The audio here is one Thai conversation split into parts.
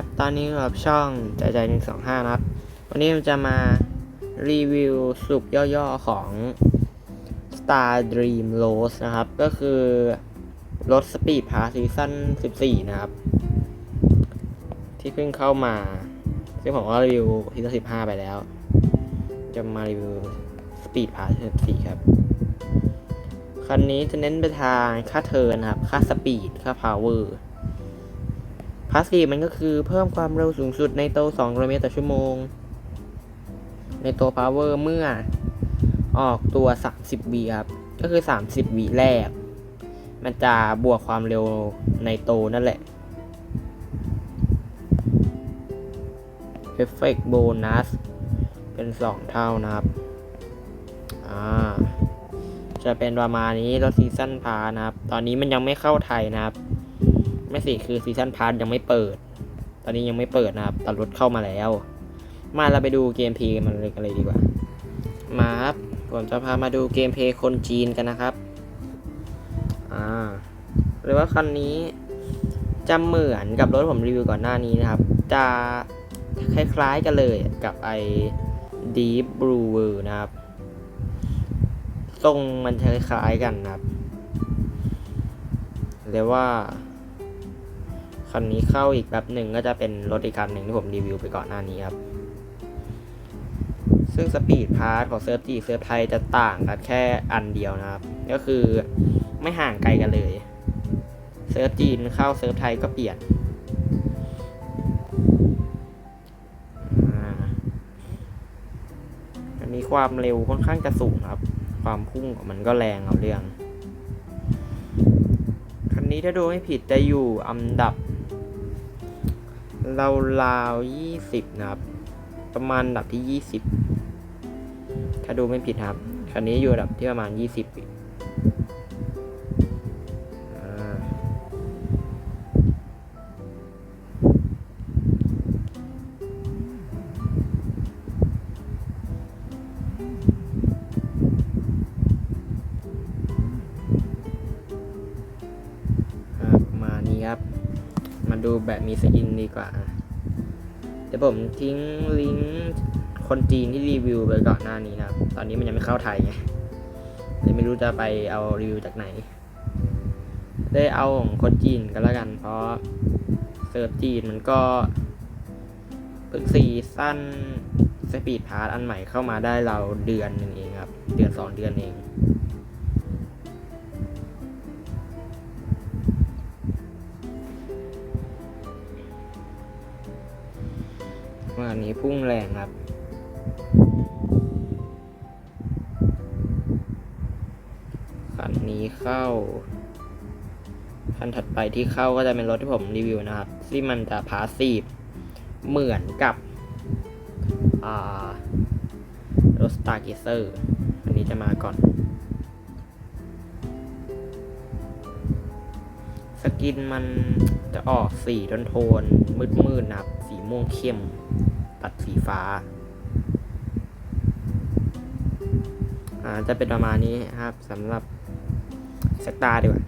ครับ ตอนนี้กับช่องใจใจหนึ่งสองห้านะครับ วันนี้เราจะมารีวิวสรุปย่อๆของ Star Dream Rose นะครับ ก็คือรถ Speed Pass ซีซั่น14 นะครับ ที่เพิ่งเข้ามา ซึ่งผมก็รีวิวซีซั่น15 ไปแล้ว จะมารีวิว Speed Pass ซีซั่น14 ครับคันนี้จะเน้นไปทางค่าเทิร์นนะครับ ค่าสปีด ค่าพาวเวอร์ พาสซีฟมันก็คือเพิ่มความเร็วสูงสุดในโต2กิโลเมตรต่อชั่วโมง ในตัวพาวเวอร์เมื่อออกตัว 30วีครับ ก็คือ 30วีแรก มันจะบวกความเร็วในโตนั่นแหละเอฟเฟกโบนัสเป็น 2 เท่านะครับ อ่า จะเป็นประมาณนี้รถซีซั่นพานะครับ ตอนนี้มันยังไม่เข้าไทยนะครับ ไม่สิคือซีซันพาร์ทยังไม่เปิด ตอนนี้ยังไม่เปิดนะครับแต่รถเข้ามาแล้ว มาเราไปดูเกมเพลย์มันเลยกันเลยดีกว่า มาครับผมจะพามาดูเกมเพลย์คนจีนกันนะครับ อ่าหรือว่าคันนี้จะเหมือนกับรถผมรีวิวก่อนหน้านี้นะครับ จะคล้ายๆกันเลยกับไอ้ Deep Blue นะครับ ทรงมันคล้ายๆกันนะครับเรียกว่า คันนี้เข้าอีกแบบหนึ่งก็จะเป็นรถอีกคันหนึ่งที่ผมรีวิวไปก่อนหน้านี้ครับ ซึ่งสปีดพาร์ทของเซิร์ฟจีเซิร์ฟไทยจะต่างกันแค่อันเดียวนะครับ ก็คือไม่ห่างไกลกันเลย เซิร์ฟจีนเข้าเซิร์ฟไทยก็เปลี่ยนอันนี้ความเร็วค่อนข้างจะสูงครับ ความพุ่งของมันก็แรงเอาเรื่อง คันนี้ถ้าดูไม่ผิดจะอยู่อันดับ เราราวยี่สิบนะครับ ประมาณดับที่ยี่สิบถ้าดูไม่ผิดครับ คันนี้อยู่ดับที่ประมาณยี่สิบประมาณนี้ครับ มาดูแบบมีสกินดีกว่า เดี๋ยวผมทิ้งลิงก์คนจีนที่รีวิวไปก่อนหน้านี้นะครับ ตอนนี้มันยังไม่เข้าไทยไงเลยไม่รู้จะไปเอารีวิวจากไหน ได้เอาของคนจีนกันแล้วกัน เพราะเซิร์ฟจีนมันก็เพิ่งซีซั่นสปีดพาร์ทอันใหม่เข้ามาได้เราเดือนหนึ่งเองครับ เดือนสองเดือนเอง วันนี้พุ่งแรงครับ คันนี้เข้า คันถัดไปที่เข้าก็จะเป็นรถที่ผมรีวิวนะครับที่มันจะพาสซีฟเหมือนกับรถสตาร์เกเซอร์อันนี้จะมาก่อน สกินมันจะออกสีโทนโทนมืดๆนะครับ ม่วงเข้มตัดสีฟ้า อ่าจะเป็นประมาณนี้ครับสำหรับสตาร์ดีกว่า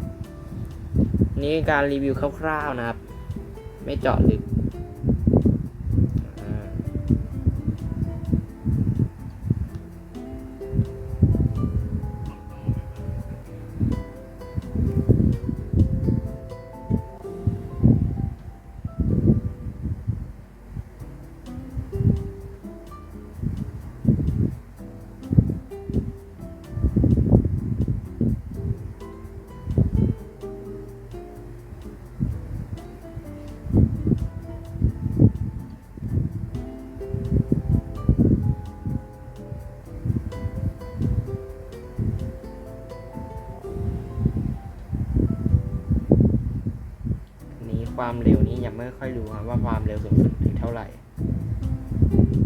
นี่การรีวิวคร่าวๆนะครับ ไม่เจาะลึก ความเร็วนี้ยังไม่ค่อยรู้ครับว่าความเร็วสูงสุดถึงเท่าไหร่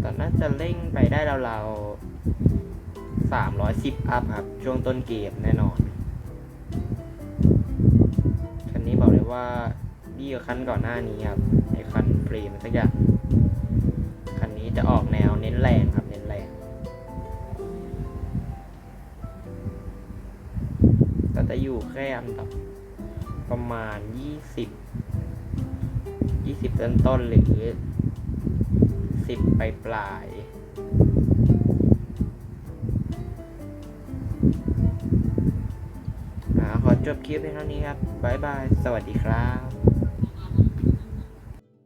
ตอนน่าจะเร่งไปได้ราวๆสามร้อยสิบอัพครับ ช่วงต้นเกมแน่นอนคันนี้บอกเลยว่าดีกว่าคันก่อนหน้านี้ครับไอคันเฟรมสักอย่างคันนี้จะออกแนวเน้นแรงครับ เน้นแรงแต่จะอยู่แค่อันดับประมาณยี่สิบ ยี่สิบสิบต้นต้นหรือสิบปลายปลายอขอจบคลิปเพียงเท่านี้ครับ บ๊ายบาย สวัสดีครับ